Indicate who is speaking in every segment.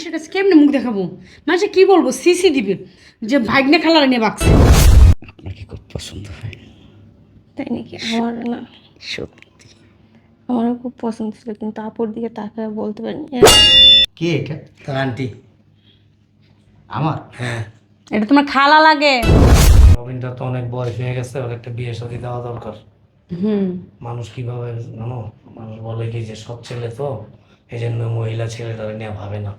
Speaker 1: মানুষের কাছে কেমনে মুখ দেখাবো? মানুষে কি বলব সিসি দিবে যে ভাগ্নে খালার নিয়ে বাকছে
Speaker 2: আপনাকে খুব পছন্দ হয়?
Speaker 3: তাই নাকি? আমার না।
Speaker 2: সত্যি।
Speaker 3: আমারও খুব পছন্দ ছিল কিন্তু আপুর দিকে তাকায় বলতে পারিনি।
Speaker 2: কে এটা?
Speaker 4: তোর আন্টি।
Speaker 2: আমার?
Speaker 4: হ্যাঁ।
Speaker 1: এটা তোমার খালা লাগে।
Speaker 4: রবিনটা তো অনেক বয়স হয়ে গেছে ওর একটা বিয়ে শাদী দেওয়া দরকার।
Speaker 1: হুম।
Speaker 4: মানুষ কীভাবে জানো? মানুষ বলে কি যে সব ছেলে তো এই জন্য মহিলা ছেলেটারে নিয়ে ভাবে না।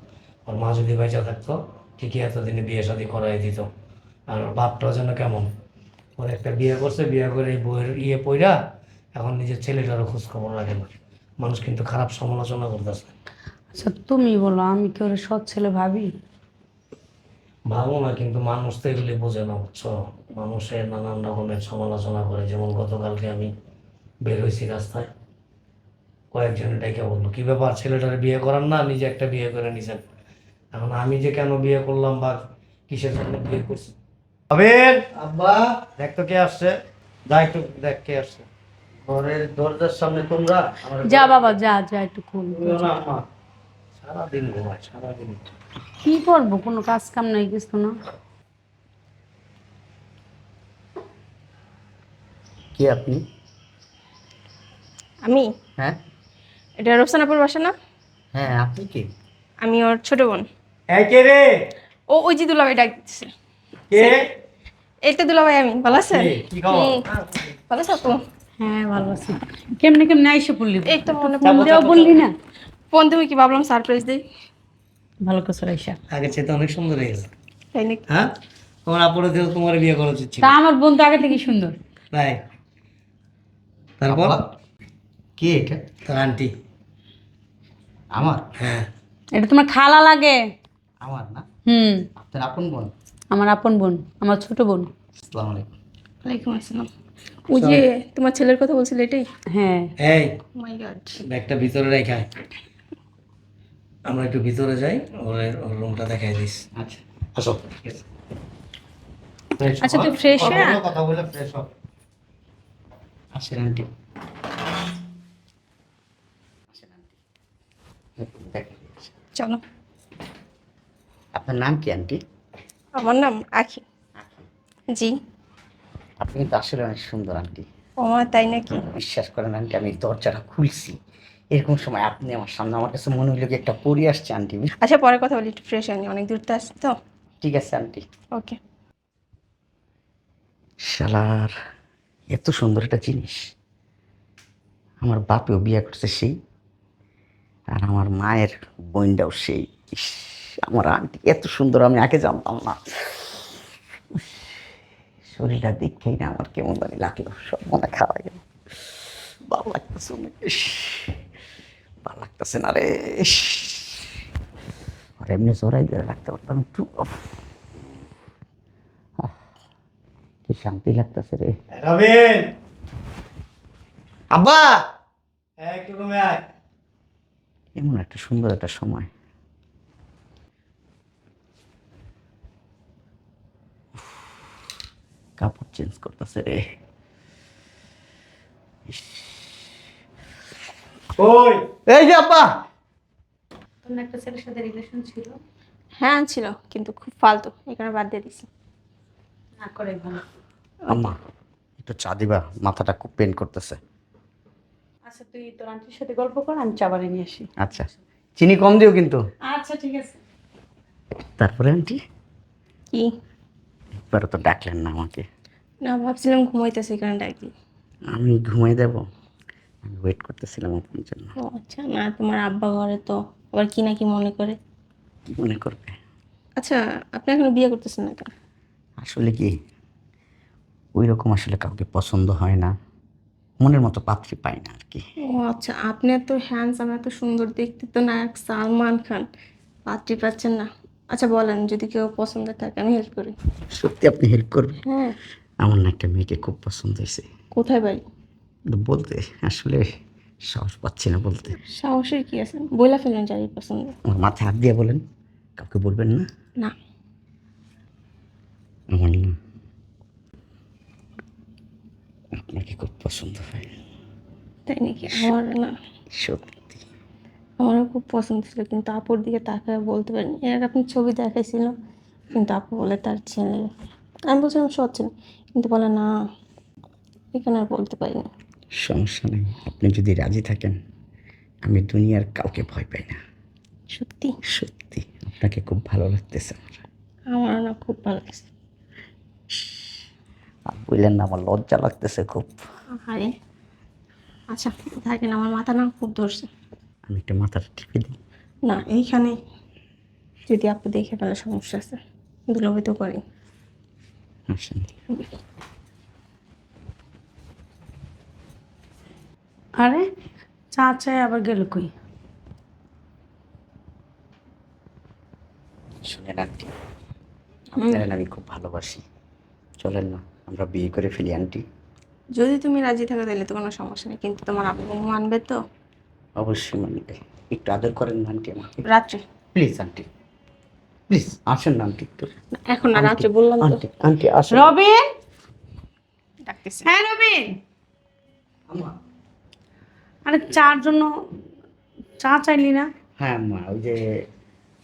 Speaker 4: ওর মা যদি বেঁচে থাকতো ঠিকই এতদিনে বিয়ে শাদী করাই দিত। আর ওর বাপটাও যেন কেমন। ওর একটা বিয়ে করছে বিয়ে করে এই বইয়ের ইয়ে পইরা এখন নিজের ছেলেটারও খোঁজ খবর রাখে না। মানুষ কিন্তু খারাপ সমালোচনা করতেছে।
Speaker 1: আচ্ছা তুমি বলো আমি কি ওর সৎ ছেলে ভাবি?
Speaker 4: ভাবো না কিন্তু মানুষ তো এগুলি বোঝে না বুঝছ? মানুষের নানান রকমের সমালোচনা করে যেমন গতকালকে আমি বের হয়েছি রাস্তায়। কয়েকজনে ডেকে বলল কি ব্যাপার ছেলেটার বিয়ে করার না? নিজে একটা বিয়ে করে নিছেন। এখন আমি যে কেন বিয়ে করলাম বা কিসের জন্য বিয়ে করছি? আবের! আব্বা! দেখ তো কে আসছে। যা একটু দেখ কে আসছে। ঘরের দরজার সামনে তোমরা?
Speaker 1: যা বাবা যা যা একটু খুল।
Speaker 4: ঘুমিও না আম্মা। সারাদিন ঘুমায় সারাদিন।
Speaker 1: কি করব? কোনো কাজ কাম নাই কিছু না।
Speaker 2: কে আপনি?
Speaker 3: আমি?
Speaker 2: হ্যাঁ?
Speaker 3: এটা রোসানাপুর বাসা না?
Speaker 2: হ্যাঁ আপনি কে?
Speaker 3: আমি ওর ছোট বোন।
Speaker 4: এই কে রে?
Speaker 3: ও ওই যে দুলাভাই ডাক দিচ্ছে
Speaker 4: কে
Speaker 3: এইটা দুলাভাই আমি ভালো আছেন?
Speaker 4: কে? খবর?
Speaker 3: ভালো আছো
Speaker 1: হ্যাঁ ভালো আছি। কেমনে কেমনে আইসে পড়লি
Speaker 3: এই তো মনে
Speaker 1: ফোন দেওয়া বললি না?
Speaker 3: ফোন তুমি কি ভাবলাম সারপ্রাইজ দিই।
Speaker 1: ভালো করে আইসা
Speaker 4: আগে চেয়ে অনেক সুন্দর হয়ে গেছে।
Speaker 3: তাই নাকি?
Speaker 4: হ্যাঁ? তোমার আপুরে তোমার বিয়ে করা উচিত ছিল।
Speaker 1: তা আমার বোন তো আগে থেকে সুন্দর।
Speaker 4: তাই? তারপর?
Speaker 2: কে এটা?
Speaker 4: তোর আন্টি।
Speaker 2: আমার?
Speaker 4: হ্যাঁ।
Speaker 1: এটা তোমার খালা লাগে।
Speaker 2: আমার না?
Speaker 1: হুম।
Speaker 2: আপনার আপন বোন?
Speaker 1: আমার আপন বোন আমার ছোট বোন।
Speaker 2: আসসালামু আলাইকুম
Speaker 3: ওয়ালাইকুম আসসালাম। ওই যে তোমার ছেলের কথা বলছিলে এটাই?
Speaker 1: হ্যাঁ।
Speaker 4: এই
Speaker 3: মাই গড
Speaker 4: ব্যাগটা ভিতরে রেখায় আমরা একটু ভিতরে যাই ওর ওর রুমটা দেখাই দিস।
Speaker 2: আচ্ছা।
Speaker 4: আসো।
Speaker 1: আচ্ছা তুই ফ্রেশ হয়ে।
Speaker 4: কথা বলে ফ্রেশ হ
Speaker 2: আসেন আন্টি। আসেন আন্টি।
Speaker 3: চলো।
Speaker 2: আপনার নাম কি আন্টি?
Speaker 3: আমার নাম আখি। জি।
Speaker 2: আপনি কিন্তু আসলে অনেক সুন্দর আন্টি।
Speaker 3: ও মা তাই নাকি?
Speaker 2: বিশ্বাস করেন আন্টি আমি দরজাটা খুলছি। এরকম সময় আপনি আমার সামনে আমার কাছে মনে হইল কি একটা পরি আসছে আন্টি
Speaker 3: আচ্ছা পরে কথা বলি একটু ফ্রেশ হয়নি অনেক দূর তো আসছি তো।
Speaker 2: ঠিক আছে আন্টি।
Speaker 3: ওকে
Speaker 2: শালার এত সুন্দর একটা জিনিস। আমার বাপেও বিয়ে করছে সেই আর আমার মায়ের বোনটাও সেই। ইস, আমার আন্টি এত সুন্দর আমি আগে জানতাম না। শরীরটা দেখেই না আমার কেমন জানি লাগল সব মনে খাওয়া গেল ভালো লাগতেছে অনেক। ভালো লাগতেছে না রে আর এমনি জোরাই দিয়ে রাখতে পারতাম একটু কি শান্তি লাগতেছে রে।
Speaker 4: রবিন! আব্বা! এই রুমে আয়।
Speaker 2: এমন একটা সুন্দর একটা সময়। কাপড় চেঞ্জ করতেছে রে।
Speaker 4: ওই!
Speaker 2: এই যে আব্বা!
Speaker 1: তোমার একটা ছেলের সাথে রিলেশন ছিল?
Speaker 3: হ্যাঁ ছিল কিন্তু খুব ফালতু এখানে বাদ দিয়ে দিছি।
Speaker 1: না করে ভালো।
Speaker 2: আম্মা একটু চা দিবা মাথাটা খুব পেন করতেছে।
Speaker 1: আচ্ছা তুই তোর আন্টির সাথে গল্প কর আমি চা বানিয়ে নিয়ে আসি।
Speaker 2: আচ্ছা চিনি কম দিও কিন্তু।
Speaker 1: আচ্ছা ঠিক আছে।
Speaker 2: তারপরে আন্টি?
Speaker 3: কি?
Speaker 2: একবারও তো ডাকলেন না আমাকে।
Speaker 3: না ভাবছিলাম ঘুমাইতেছে এখানে ডাকি?
Speaker 2: আমি ঘুমাই দেব। আমি ওয়েট করতেছিলাম আপনার জন্য।
Speaker 3: ও আচ্ছা। না তোমার আব্বা ঘরে তো। আবার কি না কি মনে করে?
Speaker 2: কি মনে করবে?
Speaker 3: আচ্ছা আপনি এখনও বিয়ে করতেছেন না কেন?
Speaker 2: আসলে কি? ওই রকম আসলে কাউকে পছন্দ হয় না। মনের মতো পাত্রী পাই না আর কি।
Speaker 3: ও আচ্ছা। আপনি এত হ্যান্ডসাম এত সুন্দর দেখতে তো নায়ক সালমান খান। পাত্রী পাচ্ছেন না। আচ্ছা বলেন যদি কেউ পছন্দ থাকে আমি হেল্প করি।
Speaker 2: সত্যি আপনি হেল্প করবেন?
Speaker 3: হ্যাঁ।
Speaker 2: আমার না একটা মেয়েকে খুব পছন্দ হয়েছে।
Speaker 3: কোথায় বাড়ি
Speaker 2: কিন্তু বলতে আসলে সাহস পাচ্ছি না বলতে।
Speaker 3: সাহসের কি আছে? বইলা ফেলেন যাই পছন্দ।
Speaker 2: আমার মাথায় হাত দিয়ে বলেন কাউকে বলবেন না?
Speaker 3: না।
Speaker 2: আমার না আপনাকে খুব পছন্দ হয়।
Speaker 3: তাই নাকি? আমার না।
Speaker 2: সত্যি।
Speaker 3: আমারও খুব পছন্দ ছিল কিন্তু আপুর দিকে তাকায় বলতে পারিনি। এর আগে আপনি ছবি দেখাইছিল কিন্তু আপু বলে তার ছেলে। আমি বলছিলাম সৎ ছেলে কিন্তু বলে না এখানে আর বলতে পারি পারিনি।
Speaker 2: সমস্যা নেই আপনি যদি রাজি থাকেন আমি দুনিয়ার কাউকে ভয় পাই না।
Speaker 3: সত্যি?
Speaker 2: সত্যি আপনাকে খুব ভালো লাগতেছে আমার।
Speaker 3: আমার না খুব ভালো লাগছে।
Speaker 2: আর বললেন না আমার লজ্জা লাগতেছে খুব।
Speaker 3: আরে আচ্ছা থাকেন আমার মাথা না খুব ধরছে।
Speaker 2: আমি একটু মাথাটা টিপে দিই।
Speaker 3: না এইখানে যদি আপু দেখে ফেলে সমস্যা আছে দুলাভাই তো করি
Speaker 1: আরে চা চাই আবার গেল কই?
Speaker 2: শুনেন আন্টি আপনারা আমি খুব ভালোবাসি। চলেন না আমরা বিয়ে করে ফেলি আন্টি।
Speaker 3: যদি তুমি রাজি থাকো তাহলে তো কোনো সমস্যা নেই কিন্তু তোমার আপু মানবে তো?
Speaker 2: অবশ্যই মানবে একটু আদর করেন না আন্টি আমাকে।
Speaker 3: রাত্রে
Speaker 2: প্লিজ আন্টি প্লিজ আসেন না আন্টি একটু।
Speaker 3: এখন না রাত্রে বললাম তো।
Speaker 2: আন্টি আন্টি আসেন।
Speaker 1: রবিন?
Speaker 3: ডাকতেছে।
Speaker 1: হ্যাঁ রবিন। আরে চার জন্য চা চাইলি না?
Speaker 2: হ্যাঁ মা ওই যে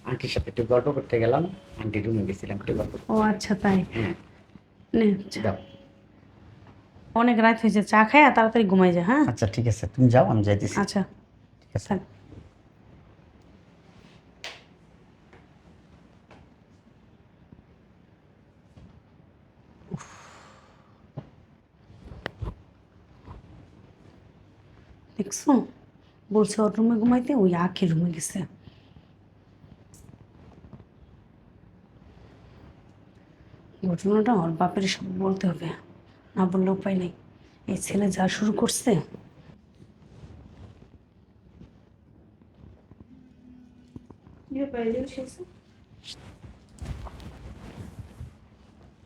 Speaker 2: আন্টির সাথে একটু গল্প করতে গেলাম। আন্টি রুমে গেছিলাম একটু গল্প
Speaker 1: ও আচ্ছা তাই।
Speaker 2: হ্যাঁ।
Speaker 1: নে।
Speaker 2: দাও
Speaker 1: অনেক রাত হয়েছে চা খায় আর তাড়াতাড়ি ঘুমাই যা হ্যাঁ?
Speaker 2: আচ্ছা ঠিক আছে তুমি যাও আমি যাইতেছি।
Speaker 1: আচ্ছা।
Speaker 2: ঠিক
Speaker 1: দেখছ? বলছে, ওর রুমে ঘুমাইতে, ওই আখের রুমে গেছে। ঘটনাটা ওর বাপের সব বলতে হবে। না বললে উপায় নেই। এই ছেলে যা শুরু করছে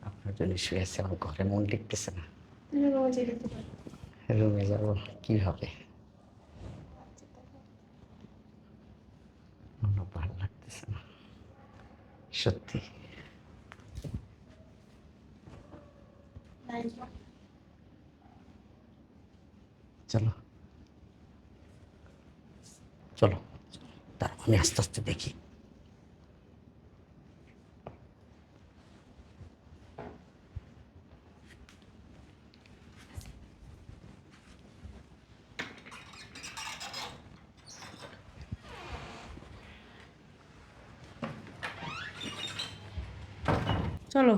Speaker 2: আপনার জন্য শুয়ে আছে আমার ঘরে মন টিকতেছে না। রুমে যাব কি হবে? ভালো লাগতেছে না সত্যি। চলো। চলো তার আমি আস্তে আস্তে দেখি।
Speaker 1: চলো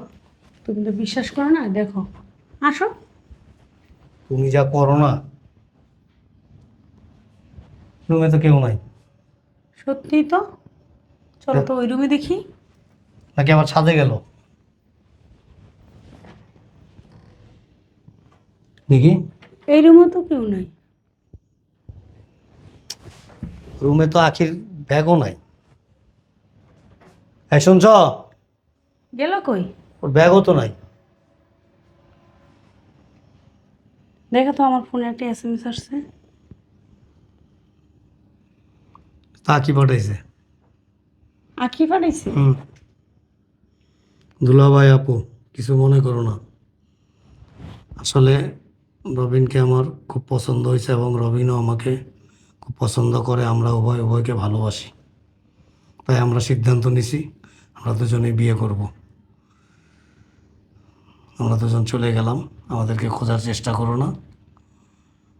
Speaker 1: তুমি তো বিশ্বাস করো না দেখো। আসো।
Speaker 4: তুমি যা করো না রুমে তো কেউ নাই।
Speaker 1: সত্যি তো? চলো তো ওই রুমে দেখি।
Speaker 4: নাকি আবার ছাদে গেল? দেখি।
Speaker 1: এই রুমে তো কেউ নাই।
Speaker 4: রুমে তো আখির ব্যাগও নাই। হ্যাঁ শুনছ?
Speaker 1: গেল কই?
Speaker 4: ওর ব্যাগও তো নাই।
Speaker 1: দেখো তো আমার ফোনে একটা এস এম এস আসছে।
Speaker 4: তা কি পাঠাইছে।
Speaker 1: আঁকি পাঠাইছে?
Speaker 4: হুম। দুলাভাই আপু কিছু মনে করো না। আসলে রবিনকে আমার খুব পছন্দ হয়েছে এবং রবিনও আমাকে খুব পছন্দ করে। আমরা উভয় উভয়কে ভালোবাসি। তাই আমরা সিদ্ধান্ত নিছি আমরা দুজনেই বিয়ে করব। আমরা দুজন চলে গেলাম। আমাদেরকে খোঁজার চেষ্টা করো না।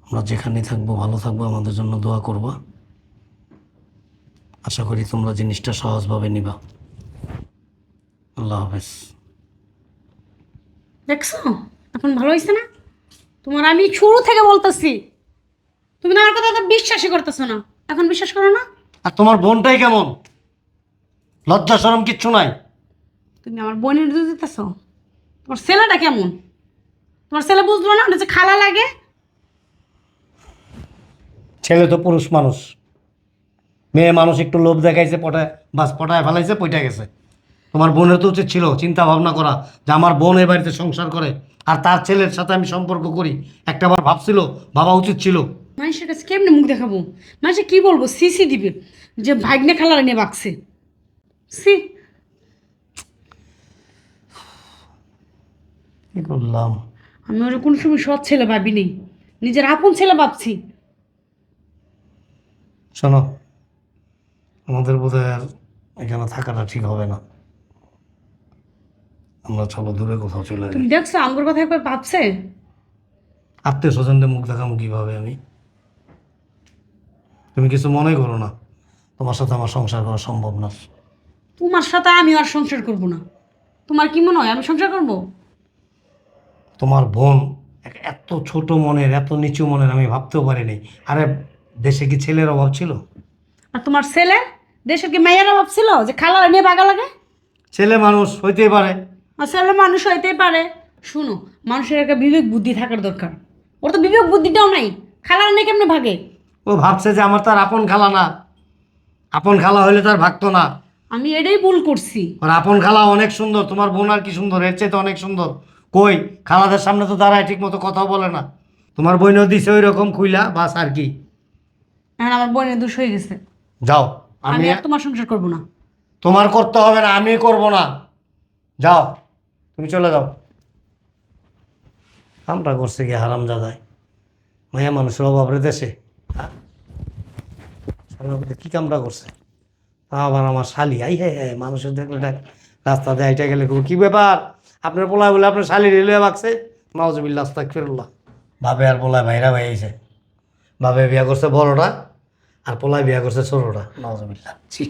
Speaker 4: আমরা যেখানেই থাকব ভালো থাকব আমাদের জন্য দোয়া করবা। আশা করি তোমরা জিনিসটা সহজভাবে নিবা। আল্লাহ হাফেজ।
Speaker 1: দেখছ? এখন ভালো হয়েছে না? তোমার আমি শুরু থেকে বলতেছি। তুমি না আমার কথা বিশ্বাসই করতেছো না। এখন বিশ্বাস করো না?
Speaker 4: আর তোমার বোনটাই কেমন? লজ্জা শরম কিচ্ছু নাই?
Speaker 1: তুমি আমার বোনের দুধ দিতেছ? তোমার ছেলেটা কেমন? তোমার ছেলে বুঝলো না ওটা যে খালা লাগে?
Speaker 4: ছেলে তো পুরুষ মানুষ। মেয়ে মানুষ একটু লোভ দেখাইছে পটায় বাস পটায় ফেলাইছে পইটা গেছে। তোমার বোনের তো উচিত ছিল চিন্তা ভাবনা করা যে আমার বোন এই বাড়িতে সংসার করে আর তার ছেলের সাথে আমি সম্পর্ক করি। একটা বার ভাবছিল ভাবা উচিত ছিল।
Speaker 1: মানুষের কাছে কেমনে মুখ দেখাবো? মানুষে কি বলব? সিসি দিবে যে ভাগ্নে খালার নিয়ে বাকছে সি
Speaker 4: কি করলাম?
Speaker 1: আমি ওর কোনো সময় সৎ ছেলে ভাবি নেই। নিজের আপন ছেলে ভাবছি।
Speaker 4: শোনো আমাদের বোধহয় আর এখানে থাকাটা ঠিক হবে না। আমরা চলো দূরে কোথাও চলে যাই।
Speaker 1: তুমি দেখছ আমার কথা একবার ভাবছে?
Speaker 4: আত্মীয় স্বজনদের মুখ দেখাবো কীভাবে আমি? তুমি কিছু মনে করো না। তোমার সাথে আমার সংসার করা সম্ভব না।
Speaker 1: তোমার সাথে আমি আর সংসার করব না। তোমার কি মনে হয় আমি সংসার করব?
Speaker 4: তোমার বোন এত ছোট মনের এত নিচু মনের আমি ভাবতেও পারিনি। আরে দেশে কি ছেলের অভাব ছিল?
Speaker 1: আর তোমার ছেলে? দেশের কি মেয়ের অভাব ছিল? যে খালা নিয়ে বাগা লাগে?
Speaker 4: ছেলে মানুষ হইতেই পারে।
Speaker 1: আর ছেলে মানুষ হইতেই পারে। শুনো মানুষের একটা বিবেক বুদ্ধি থাকার দরকার। ওর তো বিবেক বুদ্ধিটাও নাই। খালার নিয়ে কেমনে ভাগে?
Speaker 4: ও ভাবছে যে আমার তার আপন খালা না। আপন খালা হইলে তার ভাগতো না।
Speaker 1: আমি এটাই ভুল করছি।
Speaker 4: আর আপন খালা অনেক সুন্দর। তোমার বোন আর কি সুন্দর? এর চাইতে অনেক সুন্দর। কই? খালাদের সামনে তো দাঁড়ায় ঠিক মতো কথাও বলে না। তোমার বইনও দিছে ওই রকম খুইলা বাস আর কি।
Speaker 1: এখন আমার বোনের দোষ হয়ে গেছে।
Speaker 4: যাও
Speaker 1: আমি
Speaker 4: আমি
Speaker 1: আর তোমার সংসার করব না।
Speaker 4: তোমার করতে হবে না আমি করব না। যাও তুমি চলে যাও। কামটা করছে কি হারাম দাদায় মায়া মানুষের অভাব রে দেশে। হ্যাঁ? শালার মধ্যে কি কামটা করছে? তা আবার আমার শালি আই হ্যাঁ হ্যাঁ মানুষের দেখলে ডাক রাস্তাতে আইটা গেলে কই, কি ব্যাপার? আপনার পোলা বলে আপনার শালি রেলওয়ে বাগছে। নওয়াজবিল্লা আস্তাক ফিরুল্লাহ ভাবে আর পোলায় ভাইরা ভাই ভাইছে ভাবে বিয়া করছে বড়টা আর পোলায় বিয়া করছে ছোটটা। নওয়াজবিল্লা ছি।